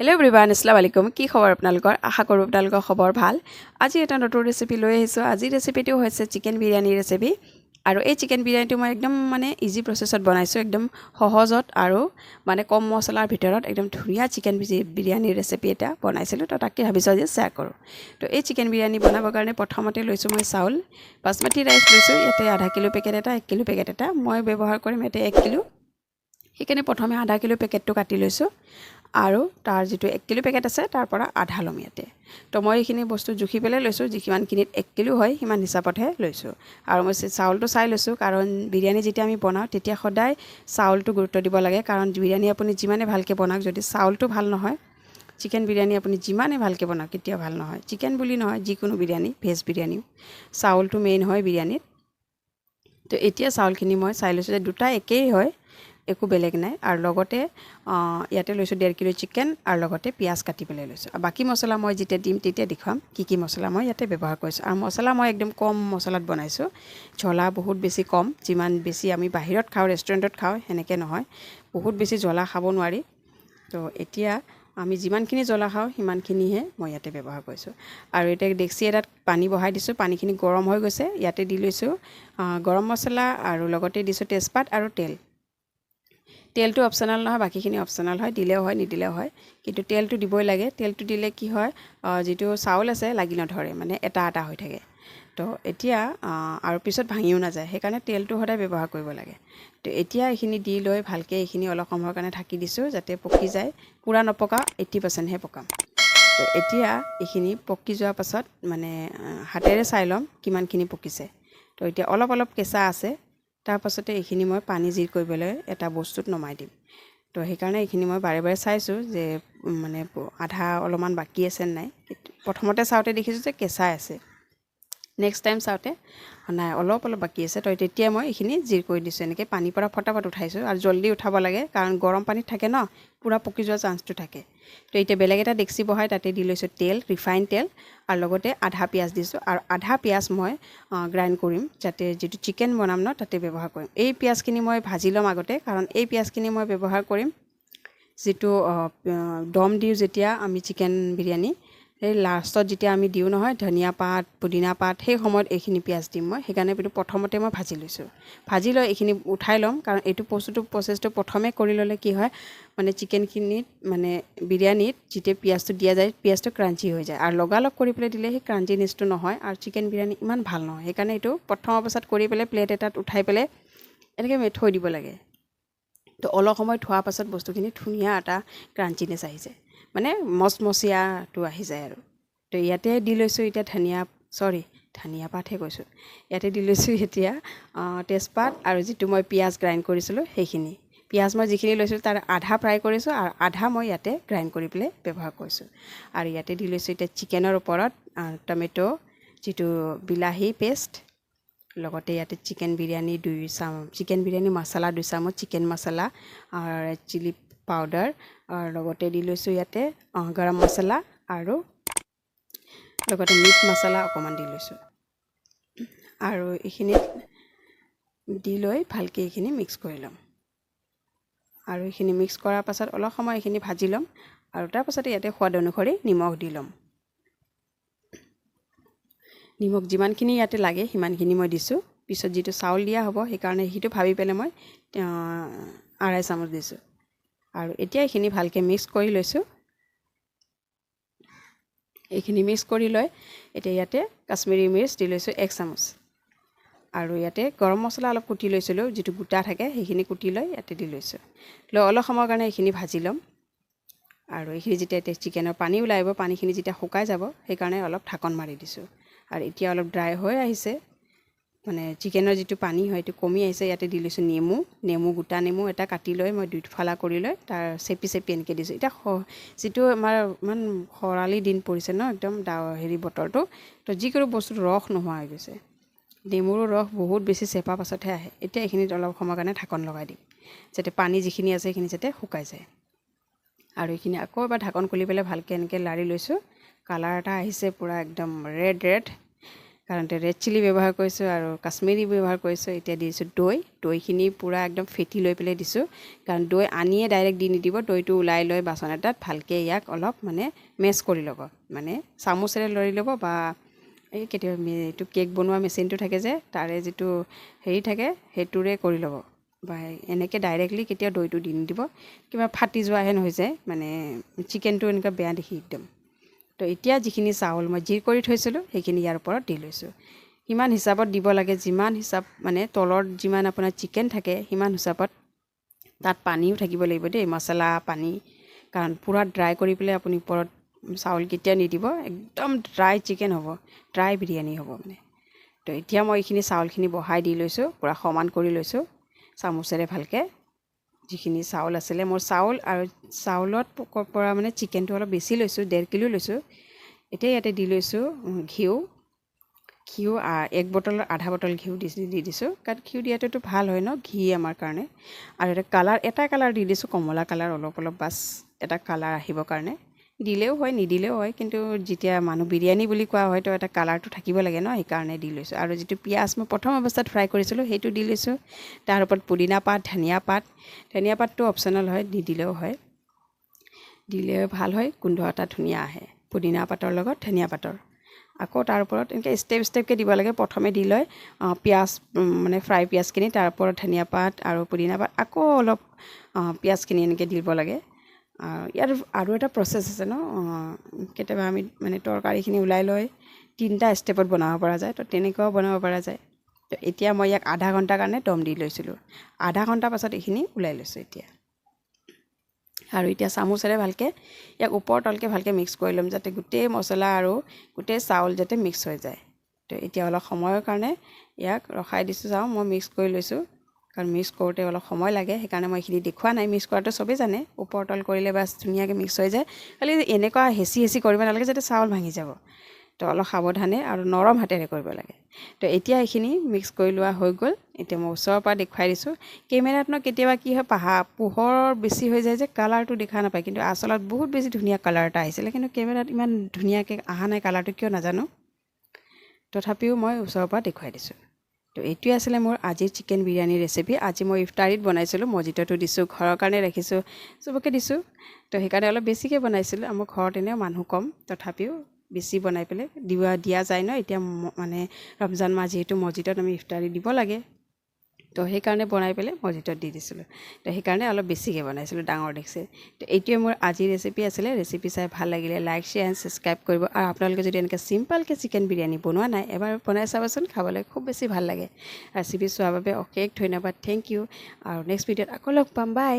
Hello everyone Islam আলাইকুম কি খবৰ আপোনালোকৰ? আশা কৰোঁ আপোনালোকৰ খবৰ ভাল। আজি এটা নতুন ৰেচিপি লৈ আহিছোঁ। আজিৰ ৰেচিপিটো হৈছে চিকেন বিৰিয়ানী ৰেচিপি আৰু এই চিকেন বিৰিয়ানীটো মই একদম মানে ইজি প্ৰচেছত বনাইছোঁ একদম সহজত আৰু মানে কম মছলাৰ ভিতৰত একদম ধুনীয়া চিকেন বিৰিয়ানী ৰেচিপি এটা বনাইছিলোঁ। তো তাকে ভাবিছোঁ আজি শ্বেয়াৰ কৰোঁ। তো এই চিকেন বিৰিয়ানী বনাবৰ কাৰণে প্ৰথমতে লৈছোঁ মই চাউল। বাচমতি ৰাইচ লৈছোঁ ইয়াতে আধা কিলো পেকেট এটা এক কিলো পেকেট এটা। মই ব্যৱহাৰ কৰিম ইয়াতে এক কিলো। সেইকাৰণে প্ৰথমে আধা কিলো পেকেটটো কাটি লৈছোঁ। আৰু তাৰ যিটো এক কিলো পেকেট আছে, তাৰ পৰা আধা ল'ম ইয়াতে। তো মই এইখিনি বস্তু জুখি পেলাই লৈছোঁ যিমানখিনিত এক কিলো হয়, সিমান হিচাপতহে লৈছোঁ। আৰু মই চাউলটো চাই লৈছোঁ, কাৰণ বিৰিয়ানী যেতিয়া আমি বনাওঁ, তেতিয়া সদায় চাউলটো গুৰুত্ব দিব লাগে। কাৰণ বিৰিয়ানী আপুনি যিমানে ভালকৈ বনাওক, যদি চাউলটো ভালো নহয়, চিকেন বিৰিয়ানী আপুনি যিমানে ভালকৈ বনাওক, কেতিয়াও ভালো নহয়। চিকেন বুলি নহয়, যিকোনো বিৰিয়ানী, ভেজ বিৰিয়ানীও। চাউলটো মেইন হয় বিৰিয়ানীত। তো এতিয়া চাউলখিনি মই চাই লৈছোঁ যে দুটা একেই হয়। একো বেলেগ নাই। আৰু লগতে ইয়াতে লৈছোঁ ডেৰ কিলো চিকেন আৰু লগতে পিঁয়াজ কাটি পেলাই লৈছোঁ। আৰু বাকী মছলা মই যেতিয়া দিম তেতিয়া দেখুৱাম কি কি মছলা মই ইয়াতে ব্যৱহাৰ কৰিছোঁ। আৰু মছলা মই একদম কম মছলাত বনাইছোঁ। জ্বলা বহুত বেছি কম যিমান বেছি আমি বাহিৰত খাওঁ ৰেষ্টুৰেণ্টত খাওঁ সেনেকৈ নহয়। বহুত বেছি জ্বলা খাব নোৱাৰি। তো এতিয়া আমি যিমানখিনি জ্বলা খাওঁ সিমানখিনিহে মই ইয়াতে ব্যৱহাৰ কৰিছোঁ। আৰু এতিয়া ডেক্সি এটাত পানী বহাই দিছোঁ। পানীখিনি গৰম হৈ গৈছে। ইয়াতে দি লৈছোঁ গৰম মছলা আৰু লগতে দিছোঁ তেজপাত আৰু তেল। তেলটো অপশ্যনেল নহয় বাকীখিনি অপশ্যনেল হয় দিলেও হয় নিদিলেও হয়। কিন্তু তেলটো দিবই লাগে। তেলটো দিলে কি হয় যিটো চাউল আছে লাগি নধৰে মানে এটা এটা হৈ থাকে। তো এতিয়া আৰু পিছত ভাঙিও নাযায় সেইকাৰণে তেলটো সদায় ব্যৱহাৰ কৰিব লাগে। তো এতিয়া এইখিনি দি লৈ ভালকৈ এইখিনি অলপ সময়ৰ কাৰণে ঢাকি দিছোঁ যাতে পকি যায়। পূৰা নপকা এইট্টি পাৰ্চেণ্টহে পকাম। তো এতিয়া এইখিনি পকি যোৱাৰ পাছত মানে হাতেৰে চাই ল'ম কিমানখিনি পকিছে। তো এতিয়া অলপ অলপ কেঁচা আছে। তাৰপাছতে এইখিনি মই পানী জিৰ কৰিবলৈ এটা বস্তুত নমাই দিম। তো সেইকাৰণে এইখিনি মই বাৰে বাৰে চাইছোঁ যে মানে আধা অলপমান বাকী আছে নাই। প্ৰথমতে চাওঁতে দেখিছোঁ যে কেঁচাই আছে। নেক্সট টাইম চাওঁতে। নাই, অলপ অলপ বাকী আছে। তো তেতিয়া মই এইখিনি জিৰ কৰি দিছোঁ। এনেকৈ পানীৰ পৰা ফটাফট উঠাইছোঁ আৰু জল্দি উঠাব লাগে, কাৰণ গৰম পানীত থাকে ন, পূৰা পকি যোৱা চান্সটো থাকে। তো এতিয়া বেলেগ এটা ডেক্সি বহাই তাতে দি লৈছোঁ তেল, ৰিফাইন তেল, আৰু লগতে আধা পিঁয়াজ দিছোঁ। আৰু আধা পিঁয়াজ মই গ্ৰাইণ্ড কৰিম, যাতে যিটো চিকেন বনাম ন, তাতে ব্যৱহাৰ কৰিম। এই পিঁয়াজখিনি মই ভাজি ল'ম আগতে, কাৰণ এই পিঁয়াজখিনি মই ব্যৱহাৰ কৰিম, যিটো দম দিওঁ যেতিয়া আমি চিকেন বিৰিয়ানী। সেই লাষ্টত যেতিয়া আমি দিওঁ নহয় ধনিয়া পাত পুদিনা পাত সেই সময়ত এইখিনি পিঁয়াজ দিম মই। সেইকাৰণে এইটো প্ৰথমতে মই ভাজি লৈছোঁ। ভাজি লৈ এইখিনি উঠাই ল'ম কাৰণ এইটো বস্তুটো প্ৰচেছটো প্ৰথমে কৰি ল'লে কি হয় মানে চিকেনখিনিত মানে বিৰিয়ানীত যেতিয়া পিঁয়াজটো দিয়া যায় পিঁয়াজটো ক্ৰাঞ্চি হৈ যায়। আৰু লগালগ কৰি পেলাই দিলে সেই ক্ৰাঞ্চিনেছটো নহয় আৰু চিকেন বিৰিয়ানী ইমান ভাল নহয়। সেইকাৰণে এইটো প্ৰথম অৱস্থাত কৰি পেলাই প্লেট এটাত উঠাই পেলাই এনেকৈ থৈ দিব লাগে। তো অলপ সময় থোৱাৰ পাছত বস্তুখিনি ধুনীয়া এটা ক্ৰাঞ্চিনেছ আহি যায়। মানে মচমচীয়াটো আহি যায় আৰু। তো ইয়াতে দি লৈছোঁ এতিয়া ধনিয়া চৰি ধনিয়া পাতহে কৈছোঁ। ইয়াতে দি লৈছোঁ এতিয়া তেজপাত আৰু যিটো মই পিঁয়াজ গ্ৰাইণ্ড কৰিছিলোঁ সেইখিনি। পিঁয়াজ মই যিখিনি লৈছিলোঁ তাৰ আধা ফ্ৰাই কৰিছোঁ আৰু আধা মই ইয়াতে গ্ৰাইণ্ড কৰি পেলাই ব্যৱহাৰ কৰিছোঁ। আৰু ইয়াতে দি লৈছোঁ এতিয়া চিকেনৰ ওপৰত টমেট' যিটো বিলাহী পেষ্ট লগতে ইয়াতে চিকেন বিৰিয়ানী দুই চামুচ চিকেন বিৰিয়ানী মছলা দুই চামুচ চিকেন ৰেড চিলি পাউডাৰ লগতে দি লৈছোঁ ইয়াতে গৰম মছলা আৰু লগতে মিট মছলা অকণমান দি লৈছোঁ। আৰু এইখিনিত দি লৈ ভালকৈ এইখিনি মিক্স কৰি ল'ম। আৰু এইখিনি মিক্স কৰাৰ পাছত অলপ সময় এইখিনি ভাজি ল'ম আৰু তাৰপাছতে ইয়াতে সোৱাদ অনুসৰি নিমখ দি ল'ম। নিমখ যিমানখিনি ইয়াতে লাগে সিমানখিনি মই দিছোঁ। পিছত যিটো চাউল দিয়া হ'ব সেইকাৰণে সেইটো ভাবি পেলাই মই আঢ়াই চামুচ দিছোঁ। আৰু এতিয়া এইখিনি ভালকৈ মিক্স কৰি লৈছোঁ। এইখিনি মিক্স কৰি লৈ এতিয়া ইয়াতে কাশ্মীৰী মিৰ্চ দি লৈছোঁ এক চামুচ। আৰু ইয়াতে গৰম মছলা অলপ কুটি লৈছিলোঁ, যিটো গোটা থাকে সেইখিনি কুটি লৈ ইয়াতে দি লৈছোঁ। লৈ, অলপ সময়ৰ কাৰণে এইখিনি ভাজি ল'ম। আৰু এইখিনি যেতিয়া এতিয়া চিকেনৰ পানী ওলাই আহিব পানীখিনি যেতিয়া শুকাই যাব, সেইকাৰণে অলপ ঢাকন মাৰি দিছোঁ। আৰু এতিয়া অলপ ড্ৰাই হৈ আহিছে। মানে চিকেনৰ যিটো পানী হয় সেইটো কমি আহিছে ইয়াতে দি লৈছোঁ নেমু নেমু গোটা নেমু এটা কাটি লৈ মই দুইফালা কৰি লৈ তাৰ চেপি চেপি এনেকৈ দিছোঁ। এতিয়া যিটো আমাৰ ইমান খৰালি দিন পৰিছে ন একদম ডাৱ হেৰি বতৰটো তো যিকোনো বস্তুটো ৰস নোহোৱা হৈ গৈছে। নেমুৰো ৰস বহুত বেছি চেপা পাছতহে আহে। এতিয়া এইখিনিত অলপ সময়ৰ কাৰণে ঢাকন লগাই দিম যাতে পানী যিখিনি আছে সেইখিনি যাতে শুকাই যায়। আৰু এইখিনি আকৌ এবাৰ ঢাকন খুলি পেলাই ভালকৈ এনেকৈ লাৰি লৈছোঁ। কালাৰ এটা আহিছে পূৰা একদম ৰেড ৰেড কাৰণ ৰেড চিলি ব্যৱহাৰ কৰিছোঁ আৰু কাশ্মীৰী ব্যৱহাৰ কৰিছোঁ এতিয়া দিছোঁ দৈ। দৈখিনি পূৰা একদম ফেটি লৈ পেলাই দিছোঁ। কাৰণ দৈ আনিয়ে ডাইৰেক্ট দি নিদিব দৈটো ওলাই লৈ বাচন এটাত ভালকৈ ইয়াক অলপ মানে মেছ কৰি ল'ব। মানে চামুচেৰে লৰি ল'ব বা এই কেতিয়াবা এইটো কেক বনোৱা মেচিনটো থাকে যে তাৰে যিটো হেৰি থাকে সেইটোৰে কৰি ল'ব। বা এনেকৈ ডাইৰেক্টলি কেতিয়াও দৈটো দি নিদিব। কিবা ফাটি যোৱাহেন হৈ যায় মানে চিকেনটো এনেকুৱা বেয়া দেখি একদম। তো এতিয়া যিখিনি চাউল মই জিৰ কৰি থৈছিলোঁ সেইখিনি ইয়াৰ ওপৰত দি লৈছোঁ। সিমান হিচাপত দিব লাগে যিমান হিচাপ মানে তলত যিমান আপোনাৰ চিকেন থাকে সিমান হিচাপত তাত পানীও থাকিব লাগিব দেই মছলা পানী। কাৰণ পূৰা ড্ৰাই কৰি পেলাই আপুনি ওপৰত চাউল কেতিয়া নিদিব একদম ড্ৰাই চিকেন হ'ব ড্ৰাই বিৰিয়ানী হ'ব মানে। তো এতিয়া মই এইখিনি চাউলখিনি বহাই দি লৈছোঁ পূৰা সমান কৰি লৈছোঁ চামুচেৰে ভালকৈ। যিখিনি চাউল আছিলে, মোৰ চাউল আৰু চাউলত পৰা মানে চিকেনটো অলপ বেছি লৈছোঁ, ডেৰ কিলো লৈছোঁ। এতিয়া ইয়াতে দি লৈছোঁ ঘিউ। ঘিউ এক বটলৰ আধা বটল ঘিউ দি দি দিছোঁ। কাৰণ ঘিউ দিয়াটোতো ভালো হয় ন, ঘি আমাৰ কাৰণে। আৰু এটা কালাৰ এটা কালাৰ দি দিছোঁ, কমলা কালাৰ অলপ অলপ বাছ এটা কালাৰ আহিবৰ কাৰণে। দিলেও হয় নিদিলেও হয়। কিন্তু যেতিয়া মানুহ বিৰিয়ানী বুলি কোৱা হয় তো এটা কালাৰটো থাকিব লাগে ন সেইকাৰণে দি লৈছোঁ। আৰু যিটো পিঁয়াজ মই প্ৰথম অৱস্থাত ফ্ৰাই কৰিছিলোঁ সেইটো দি লৈছোঁ। তাৰ ওপৰত পুদিনা পাত ধনিয়া পাত। ধনিয়া পাতটো অপশ্যনেল হয় নিদিলেও হয়। দিলে ভাল হয় গোন্ধ এটা ধুনীয়া আহে পুদিনা পাতৰ লগত ধনিয়া পাতৰ। আকৌ তাৰ ওপৰত এনেকৈ ষ্টেপ ষ্টেপকৈ দিব লাগে প্ৰথমে দি লৈ আহ, পিঁয়াজ মানে ফ্ৰাই পিঁয়াজখিনি তাৰ ওপৰত ধনিয়া পাত আৰু পুদিনা পাত। আকৌ অলপ পিঁয়াজখিনি এনেকৈ দিব লাগে। ইয়াৰ আৰু এটা প্ৰচেছ আছে ন? কেতিয়াবা আমি মানে তৰকাৰীখিনি ওলাই লৈ তিনিটা ষ্টেপত বনাব পৰা যায় তো তেনেকুৱাও বনাব পৰা যায়। তো এতিয়া মই ইয়াক আধা ঘণ্টাৰ কাৰণে দম দি লৈছিলোঁ। আধা ঘণ্টাৰ পাছত এইখিনি ওলাই লৈছোঁ এতিয়া। আৰু এতিয়া চামুচেৰে ভালকৈ ইয়াক ওপৰ তলকৈ ভালকৈ মিক্স কৰি ল'ম যাতে গোটেই মছলা আৰু গোটেই চাউল যাতে মিক্স হৈ যায়। তো এতিয়া অলপ সময়ৰ কাৰণে ইয়াক ৰখাই দিছোঁ চাওঁ মই মিক্স কৰি লৈছোঁ। কাৰণ মিক্স কৰোঁতে অলপ সময় লাগে সেইকাৰণে মই এইখিনি দেখুওৱা নাই। মিক্স কৰাটো চবেই জানে ওপৰ তল কৰিলে বাছ ধুনীয়াকৈ মিক্স হৈ যায়। খালি এনেকুৱা হেঁচি হেঁচি কৰিব নালাগে যাতে চাউল ভাঙি যাব। তো অলপ সাৱধানে আৰু নৰম হাতেৰে কৰিব লাগে। তো এতিয়া এইখিনি মিক্স কৰি লোৱা হৈ গ'ল। এতিয়া মই ওচৰৰ পৰা দেখুৱাই দিছোঁ। কেমেৰাত ন কেতিয়াবা কি হয় পাহা পোহৰ বেছি হৈ যায় যে কালাৰটো দেখা নাপায়। কিন্তু আচলত বহুত বেছি ধুনীয়া কালাৰ এটা আহিছিলে। কিন্তু কেমেৰাত ইমান ধুনীয়াকৈ অহা নাই কালাৰটো কিয় নাজানো? তথাপিও মই ওচৰৰ পৰা দেখুৱাই দিছোঁ। তো এইটোৱে আছিলে মোৰ আজিৰ চিকেন বিৰিয়ানী ৰেচিপি আজি মই ইফতাৰীত বনাইছিলোঁ মজিটোতো দিছোঁ, ঘৰৰ কাৰণে ৰাখিছোঁ, চবকে দিছোঁ। তো সেইকাৰণে অলপ বেছিকৈ বনাইছিলোঁ, আমাৰ ঘৰত এনেও মানুহ কম, তথাপিও বেছি বনাই পেলাই দিয়া দিয়া যায় ন, এতিয়া মানে ৰমজান মাহ যিহেতু মছজিদত আমি ইফতাৰী দিব লাগে। তো সেইকাৰণে বনাই পেলাই মছজিদত দি দিছিলোঁ। তো সেইকাৰণে অলপ বেছিকৈ বনাইছিলোঁ ডাঙৰ দেখিছে। তো এইটোৱে মোৰ আজিৰ ৰেচিপি আছিলে। ৰেচিপি চাই ভাল লাগিলে লাইক শ্বেয়াৰ এণ্ড ছাবস্ক্ৰাইব কৰিব। আৰু আপোনালোকে যদি এনেকৈ চিম্পলকৈ চিকেন বিৰিয়ানী বনোৱা নাই এবাৰ বনাই চাবচোন খাবলৈ খুব বেছি ভাল লাগে। ৰেচিপি চোৱাৰ বাবে অশেষ ধন্যবাদ। থেংক ইউ আৰু নেক্সট ভিডিঅ'ত আকৌ লগ পাম। বাই